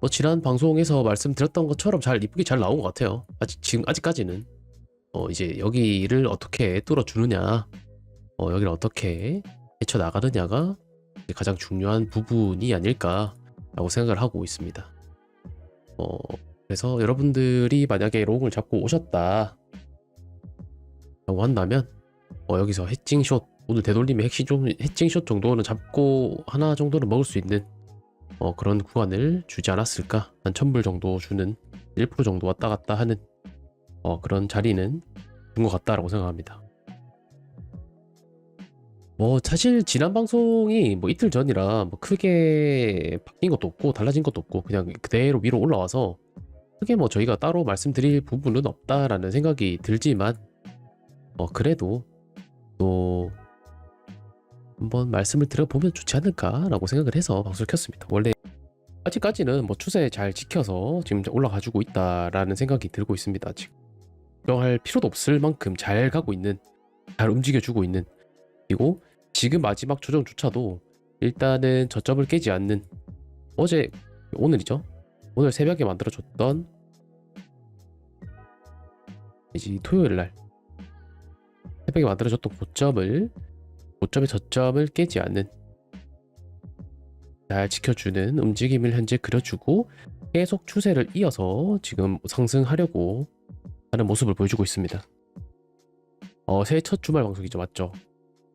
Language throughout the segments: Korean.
뭐 지난 방송에서 말씀드렸던 것처럼 잘 이쁘게 잘 나온 것 같아요. 아직 지금 아직까지는 어 이제 여기를 어떻게 뚫어 주느냐, 어 여기를 어떻게 헤쳐 나가느냐가 가장 중요한 부분이 아닐까라고 생각을 하고 있습니다. 어 그래서 여러분들이 만약에 롱을 잡고 오셨다 라고 한다면 어 여기서 해칭샷 오늘 되돌림의 핵심 좀 해칭샷 정도는 잡고 하나 정도는 먹을 수 있는 어, 그런 구간을 주지 않았을까? 한 1000불 정도 주는 1% 정도 왔다 갔다 하는 어, 그런 자리는 준 것 같다라고 생각합니다. 뭐 사실 지난 방송이 뭐 이틀 전이라 뭐 크게 바뀐 것도 없고 달라진 것도 없고 그냥 그대로 위로 올라와서 크게 뭐 저희가 따로 말씀드릴 부분은 없다라는 생각이 들지만 어 그래도 또 한번 말씀을 드려보면 좋지 않을까라고 생각을 해서 방송을 켰습니다. 원래 아직까지는 뭐 추세 잘 지켜서 지금 올라가지고 있다라는 생각이 들고 있습니다. 지금 걱정할 필요도 없을 만큼 잘 가고 있는, 잘 움직여주고 있는 그리고 지금 마지막 조정조차도 일단은 저점을 깨지 않는 어제 오늘이죠. 오늘 새벽에 만들어줬던 이제 토요일 날 새벽에 만들어졌던 고점을 고점의 저점을 깨지 않는 잘 지켜주는 움직임을 현재 그려주고 계속 추세를 이어서 지금 상승하려고 하는 모습을 보여주고 있습니다. 어, 새해 첫 주말 방송이죠, 맞죠?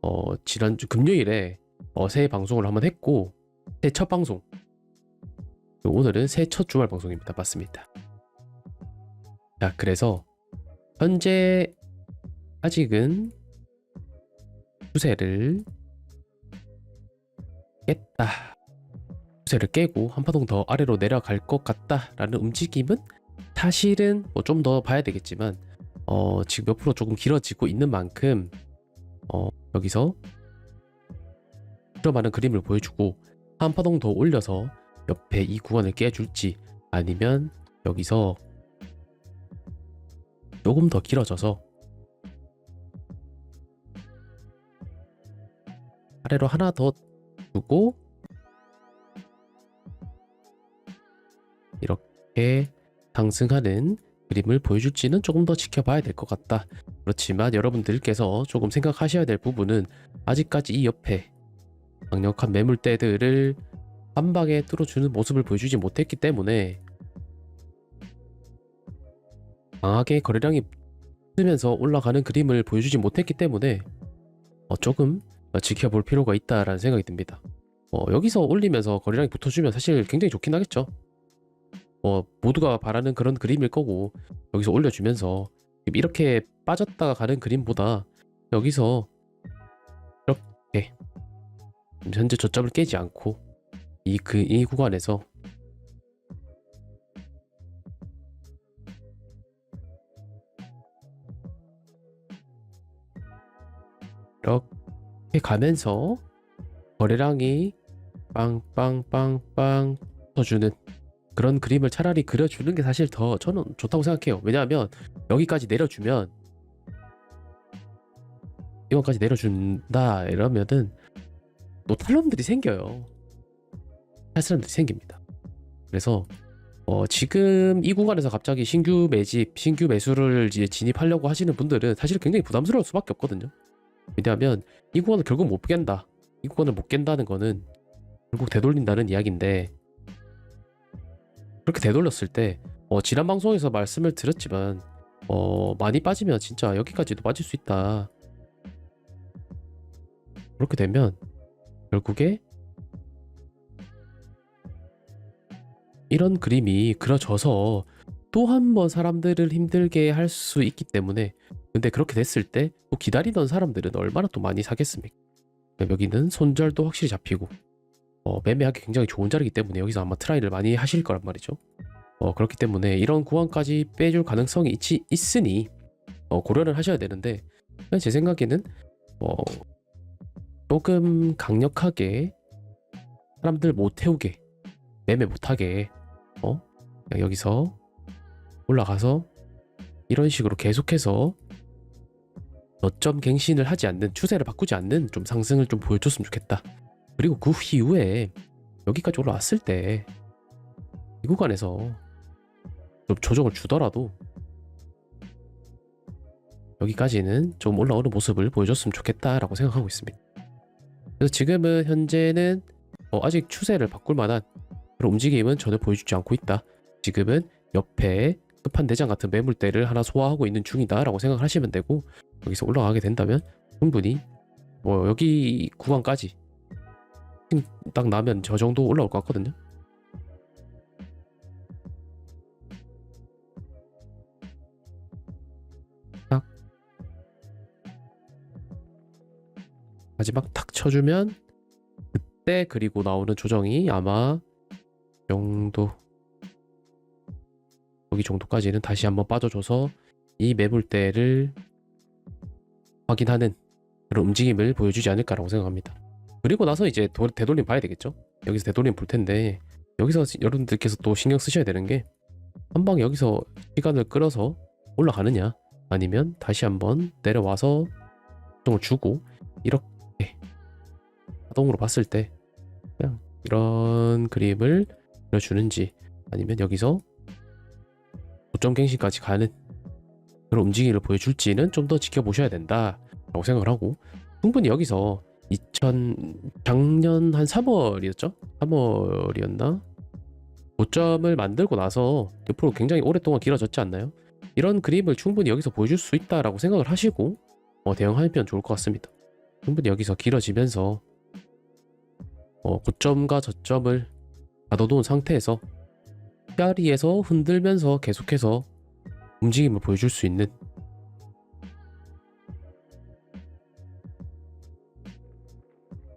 어, 지난주 금요일에 어, 새해 방송을 한번 했고 새해 첫 방송 그리고 오늘은 새해 첫 주말 방송입니다. 맞습니다. 자, 그래서 현재 아직은 추세를 깼다. 추세를 깨고 한 파동 더 아래로 내려갈 것 같다라는 움직임은 사실은 뭐 좀 더 봐야 되겠지만 어 지금 몇 프로 조금 길어지고 있는 만큼 어 여기서 들어가는 그림을 보여주고 한 파동 더 올려서 옆에 이 구간을 깨줄지 아니면 여기서 조금 더 길어져서 아래로 하나 더 두고 이렇게 상승하는 그림을 보여줄지는 조금 더 지켜봐야 될 것 같다. 그렇지만 여러분들께서 조금 생각하셔야 될 부분은 아직까지 이 옆에 강력한 매물대들을 한 방에 뚫어주는 모습을 보여주지 못했기 때문에 강하게 거래량이 뜨면서 올라가는 그림을 보여주지 못했기 때문에 어, 조금 지켜볼 필요가 있다라는 생각이 듭니다. 어, 여기서 올리면서 거래량이 붙어주면 사실 굉장히 좋긴 하겠죠. 어, 모두가 바라는 그런 그림일 거고 여기서 올려주면서 이렇게 빠졌다가 가는 그림보다 여기서 이렇게 현재 저점을 깨지 않고 이 그 이 구간에서 이렇게 가면서 거래량이 빵빵빵빵 터주는 그런 그림을 차라리 그려주는 게 사실 더 저는 좋다고 생각해요. 왜냐하면 여기까지 내려주면 이거까지 내려준다 이러면은 또 탈론들이 생겨요. 할 사람들이 생깁니다. 그래서 어, 지금 이 구간에서 갑자기 신규 매집, 신규 매수를 이제 진입하려고 하시는 분들은 사실 굉장히 부담스러울 수밖에 없거든요. 왜냐하면 이 구간을 결국 못 깬다. 이 구간을 못 깬다는 거는 결국 되돌린다는 이야기인데 그렇게 되돌렸을 때 어, 지난 방송에서 말씀을 드렸지만 어, 많이 빠지면 진짜 여기까지도 빠질 수 있다. 그렇게 되면 결국에 이런 그림이 그려져서 또 한 번 사람들을 힘들게 할 수 있기 때문에 근데 그렇게 됐을 때 또 기다리던 사람들은 얼마나 또 많이 사겠습니까? 여기는 손절도 확실히 잡히고 어, 매매하기 굉장히 좋은 자리이기 때문에 여기서 아마 트라이를 많이 하실 거란 말이죠. 어, 그렇기 때문에 이런 구간까지 빼줄 가능성이 있, 있으니 어, 고려를 하셔야 되는데 제 생각에는 어, 조금 강력하게 사람들 못 태우게 매매 못하게 어 여기서 올라가서 이런 식으로 계속해서 저점 갱신을 하지 않는 추세를 바꾸지 않는 좀 상승을 좀 보여줬으면 좋겠다. 그리고 그 이후에 여기까지 올라왔을 때 이 구간에서 좀 조정을 주더라도 여기까지는 좀 올라오는 모습을 보여줬으면 좋겠다라고 생각하고 있습니다. 그래서 지금은 현재는 어, 아직 추세를 바꿀 만한 그런 움직임은 전혀 보여주지 않고 있다. 지금은 옆에 끝판대장 같은 매물대를 하나 소화하고 있는 중이다라고 생각하시면 되고 여기서 올라가게 된다면 충분히 뭐 여기 구간까지 딱 나면 저 정도 올라올 것 같거든요. 딱 마지막 탁 쳐주면 그때 그리고 나오는 조정이 아마 이 정도 여기 정도까지는 다시 한번 빠져줘서 이 매물대를 확인하는 그런 움직임을 보여주지 않을까라고 생각합니다. 그리고 나서 이제 도- 되돌림 봐야 되겠죠. 여기서 되돌림 볼 텐데 여기서 시- 여러분들께서 또 신경 쓰셔야 되는 게 한방 여기서 시간을 끌어서 올라가느냐 아니면 다시 한번 내려와서 조정을 주고 이렇게 자동으로 봤을 때 그냥 이런 그림을 그려주는지 아니면 여기서 고점 갱신까지 가는 그런 움직임을 보여줄지는 좀 더 지켜보셔야 된다라고 생각을 하고 충분히 여기서 2000 작년 한 3월이었죠? 3월이었나? 고점을 만들고 나서 옆으로 굉장히 오랫동안 길어졌지 않나요? 이런 그림을 충분히 여기서 보여줄 수 있다라고 생각을 하시고 어, 대응하면 좋을 것 같습니다. 충분히 여기서 길어지면서 어, 고점과 저점을 가둬놓은 상태에서 자리에서 흔들면서 계속해서 움직임을 보여줄 수 있는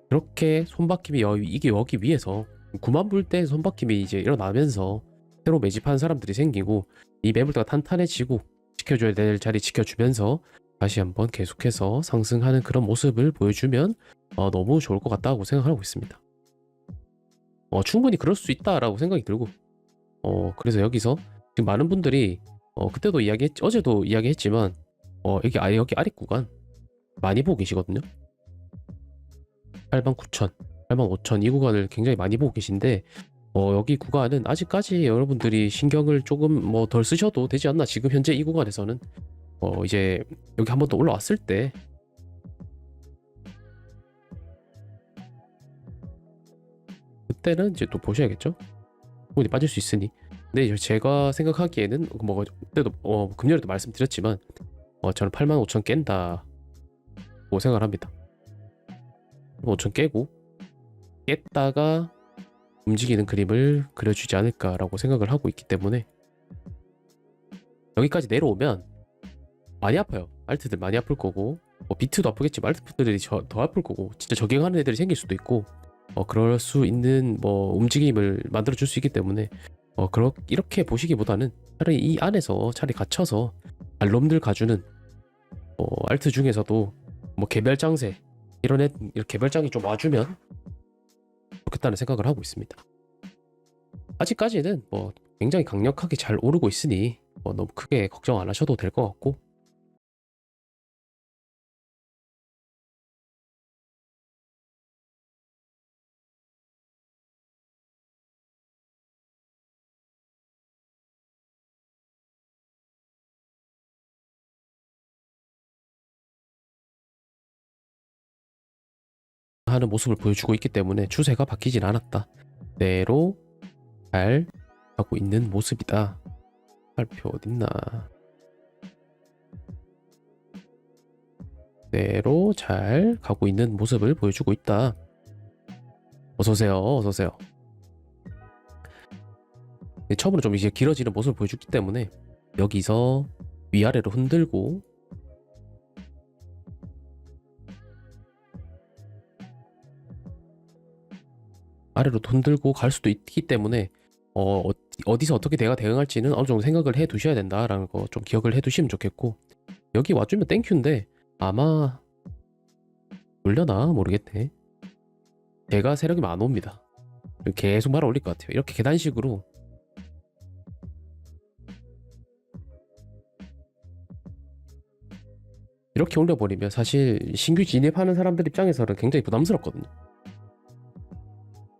그렇게 손바뀜이 여, 이게 여기 위해서 9만 불 때 손바뀜이 이제 일어나면서 새로 매집하는 사람들이 생기고 이 매물대가 탄탄해지고 지켜줘야 될 자리 지켜주면서 다시 한번 계속해서 상승하는 그런 모습을 보여주면 어, 너무 좋을 것 같다고 생각하고 있습니다. 어, 충분히 그럴 수 있다라고 생각이 들고 어, 그래서 여기서 지금 많은 분들이 어, 그때도 이야기했 어제도 이야기했지만 어, 여기 아예 여기 아래 구간 많이 보고 계시거든요. 8만 9천, 8만 5천 이 구간을 굉장히 많이 보고 계신데 어, 여기 구간은 아직까지 여러분들이 신경을 조금 뭐 덜 쓰셔도 되지 않나 지금 현재 이 구간에서는 어, 이제 여기 한 번 더 올라왔을 때 그때는 이제 또 보셔야겠죠. 충분히 빠질 수 있으니. 근데 이제 제가 생각하기에는 뭐 그때도 어, 금요일에도 말씀드렸지만 어, 저는 8만 5천 깬다고 생각을 합니다. 5천 깨고 깼다가 움직이는 그림을 그려주지 않을까라고 생각을 하고 있기 때문에 여기까지 내려오면 많이 아파요. 알트들 많이 아플 거고 뭐 비트도 아프겠지만 알트들이 저- 더 아플 거고 진짜 적용하는 애들이 생길 수도 있고 어, 그럴 수 있는 뭐 움직임을 만들어 줄 수 있기 때문에 어, 그렇 이렇게 보시기보다는 차라리 이 안에서 차라리 갇혀서 알놈들 가주는 어, 알트 중에서도 뭐 개별 장세 이런 애 개별장이 좀 와주면 좋겠다는 생각을 하고 있습니다. 아직까지는 뭐 굉장히 강력하게 잘 오르고 있으니 뭐 너무 크게 걱정 안 하셔도 될 것 같고 하는 모습을 보여주고 있기 때문에 추세가 바뀌진 않았다. 대로 잘 가고 있는 모습이다. 발표 어딨나? 대로 잘 가고 있는 모습을 보여주고 있다. 어서 오세요. 어서 오세요. 네, 처음으로 좀 이제 길어지는 모습을 보여줬기 때문에 여기서 위아래로 흔들고 아래로 흔들고 갈 수도 있기 때문에 어, 어- 어디서 어떻게 내가 대응할지는 어느 정도 생각을 해 두셔야 된다라는 거 좀 기억을 해 두시면 좋겠고 여기 와주면 땡큐인데 아마 올려나? 모르겠네. 제가 세력이 많아 옵니다. 계속 말아 올릴 것 같아요. 이렇게 계단식으로. 이렇게 올려버리면 사실 신규 진입하는 사람들 입장에서는 굉장히 부담스럽거든요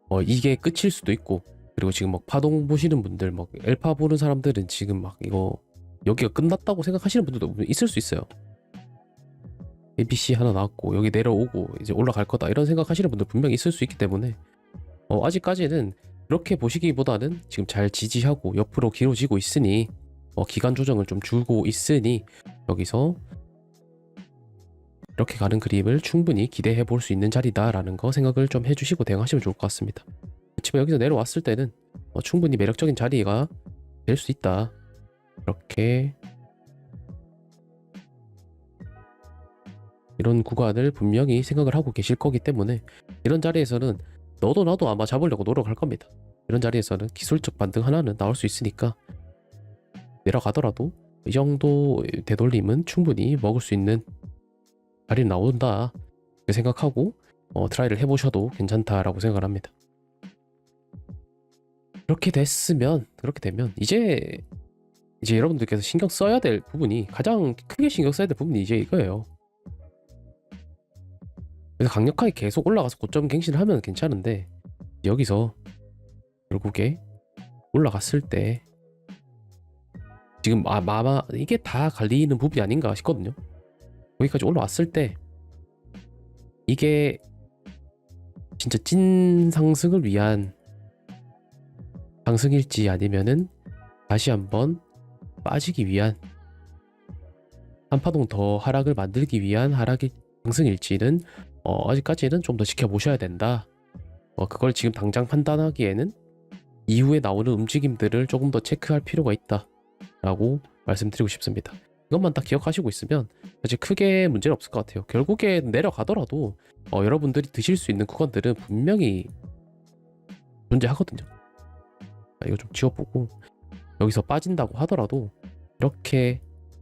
어, 이게 끝일 수도 있고 그리고 지금 막 파동 보시는 분들 막 엘파 보는 사람들은 지금 막 이거 여기가 끝났다고 생각하시는 분들도 있을 수 있어요. ABC 하나 나왔고 여기 내려오고 이제 올라갈 거다 이런 생각하시는 분들 분명히 있을 수 있기 때문에 어, 아직까지는 그렇게 보시기보다는 지금 잘 지지하고 옆으로 길어지고 있으니 어, 기간 조정을 좀 주고 있으니 여기서 이렇게 가는 그림을 충분히 기대해 볼 수 있는 자리다라는 거 생각을 좀 해주시고 대응하시면 좋을 것 같습니다. 그렇지만 여기서 내려왔을 때는 어, 충분히 매력적인 자리가 될 수 있다. 이렇게 이런 구간을 분명히 생각을 하고 계실 거기 때문에 이런 자리에서는 너도 나도 아마 잡으려고 노력할 겁니다. 이런 자리에서는 기술적 반등 하나는 나올 수 있으니까 내려가더라도 이 정도 되돌림은 충분히 먹을 수 있는 자리 나온다 생각하고 어, 트라이를 해보셔도 괜찮다라고 생각을 합니다. 그렇게 됐으면 그렇게 되면 이제 이제 여러분들께서 신경 써야 될 부분이 가장 크게 신경 써야 될 부분이 이제 이거예요. 그래서 강력하게 계속 올라가서 고점 갱신을 하면 괜찮은데 여기서 결국에 올라갔을 때 지금 아, 아마 이게 다 갈리는 부분이 아닌가 싶거든요. 여기까지 올라왔을 때 이게 진짜 찐 상승을 위한 상승일지 아니면은 다시 한번 빠지기 위한 한 파동 더 하락을 만들기 위한 하락이 상승일지는 어, 아직까지는 좀 더 지켜보셔야 된다. 어, 그걸 지금 당장 판단하기에는 이후에 나오는 움직임들을 조금 더 체크할 필요가 있다 라고 말씀드리고 싶습니다. 이것만 딱 기억하시고 있으면 사실 크게 문제는 없을 것 같아요. 결국에 내려가더라도 어, 여러분들이 드실 수 있는 구간들은 분명히 존재하거든요. 아, 이거 좀 지워보고 여기서 빠진다고 하더라도 이렇게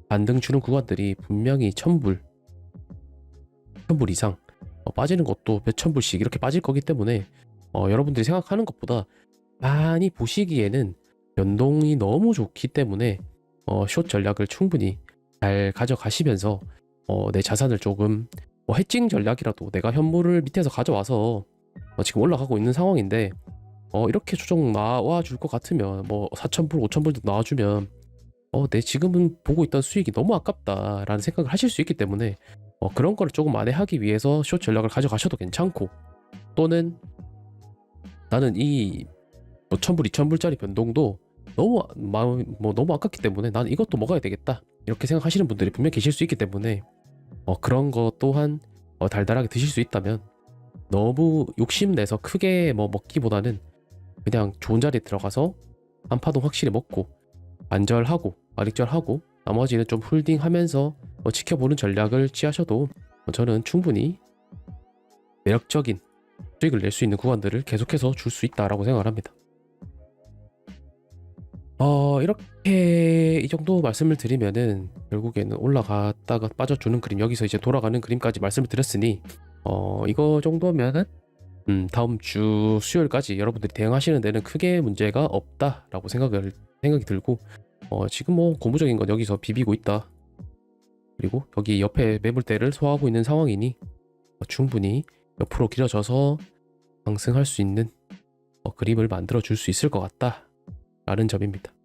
반등 주는 구간들이 분명히 천불, 천불 이상 어, 빠지는 것도 몇천 불씩 이렇게 빠질 거기 때문에 어, 여러분들이 생각하는 것보다 많이 보시기에는 연동이 너무 좋기 때문에 어, 숏 전략을 충분히 잘 가져가시면서 어, 내 자산을 조금 뭐 해칭 전략이라도 내가 현물을 밑에서 가져와서 어, 지금 올라가고 있는 상황인데 어, 이렇게 조정 나와 줄 것 같으면 뭐 4,000불, 5,000불도 나와주면 어, 내 지금은 보고 있던 수익이 너무 아깝다라는 생각을 하실 수 있기 때문에 어, 그런 거를 조금 만회하기 위해서 숏 전략을 가져가셔도 괜찮고 또는 나는 이뭐 1000불, 2000불짜리 변동도 너무 마음 뭐 너무 아깝기 때문에 나는 이것도 먹어야 되겠다 이렇게 생각하시는 분들이 분명 계실 수 있기 때문에 어, 그런 거 또한 어, 달달하게 드실 수 있다면 너무 욕심내서 크게 뭐 먹기보다는 그냥 좋은 자리에 들어가서 한 파동 확실히 먹고 안절하고 아릭절하고 나머지는 좀 홀딩하면서 어, 지켜보는 전략을 취하셔도 어, 저는 충분히 매력적인 수익을 낼 수 있는 구간들을 계속해서 줄 수 있다라고 생각을 합니다. 어 이렇게 이 정도 말씀을 드리면은 결국에는 올라갔다가 빠져주는 그림 여기서 이제 돌아가는 그림까지 말씀을 드렸으니 어 이거 정도면은 음 다음 주 수요일까지 여러분들이 대응하시는 데는 크게 문제가 없다라고 생각을 생각이 들고 어 지금 뭐 고무적인 건 여기서 비비고 있다. 그리고 여기 옆에 매물대를 소화하고 있는 상황이니 어, 충분히 옆으로 길어져서 상승할 수 있는 어, 그림을 만들어 줄 수 있을 것 같다 라는 점입니다.